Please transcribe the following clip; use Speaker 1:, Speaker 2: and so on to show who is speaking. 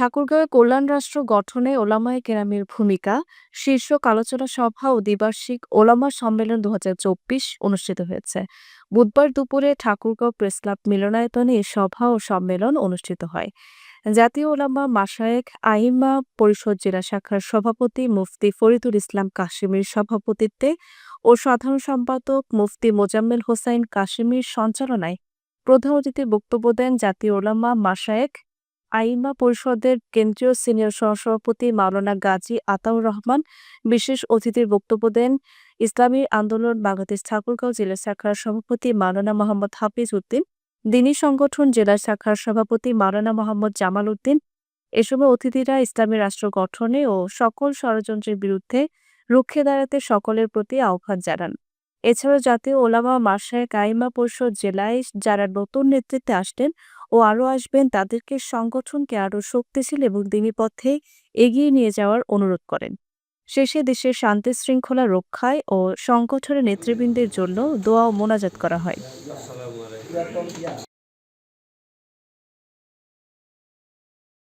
Speaker 1: ঠাকুরগাঁওয়ে কল্যাণ রাষ্ট্র গঠনে ওলামায়ে কেরামের ভূমিকা শীর্ষক আলোচনা সভা ও দ্বিবার্ষিক ওলামা সম্মেলন দুহাজার চব্বিশ অনুষ্ঠিত হয়েছে। বুধবার দুপুরে ঠাকুরগাঁও প্রেসক্লাব মিলনায়তনে এ সভা ও সম্মেলন অনুষ্ঠিত হয়। জাতীয় ওলামা মাসায়েক আহিমা পরিষদ জেলা শাখার সভাপতি মুফতি ফরিদুল ইসলাম কাশিমির সভাপতিত্বে ও সাধারণ সম্পাদক মুফতি মোজাম্মেল হোসাইন কাশিমির সঞ্চালনায় প্রধান অতিথির বক্তব্য দেন জাতীয় ওলামা মাসায়েক আইমা পরিষদের কেন্দ্রীয় সিনিয়র সহসভাপতি মাওলানা গাজী আতাউর রহমান বিশেষ অতিথির বক্তব্য দেন ইসলামী আন্দোলন বাংলাদেশ ঠাকুরগাঁও জেলা শাখার সভাপতি মাওলানা মোহাম্মদ হাফিজ উদ্দিন, দিনী সংগঠন জেলা শাখার সভাপতি মাওলানা মোহাম্মদ জামাল উদ্দিন। এ সময় অতিথিরা ইসলামী রাষ্ট্র গঠনে ও সকল ষড়যন্ত্রের বিরুদ্ধে রুখে দাঁড়াতে সকলের প্রতি আহ্বান জানান। এছাড়াও জাতীয় ওলামা মাসায় কাইমা পরিষদ জেলায় যারা নতুন নেতৃত্বে আসলেন ও আরও আসবেন, তাদেরকে সংগঠনকে আরও শক্তিশীল এবং দিনী পথে এগিয়ে নিয়ে যাওয়ার অনুরোধ করেন। শেষে দেশের শান্তি শৃঙ্খলা রক্ষায় ও সংগঠনের নেতৃবৃন্দের জন্য দোয়া ও মোনাজাত করা হয়।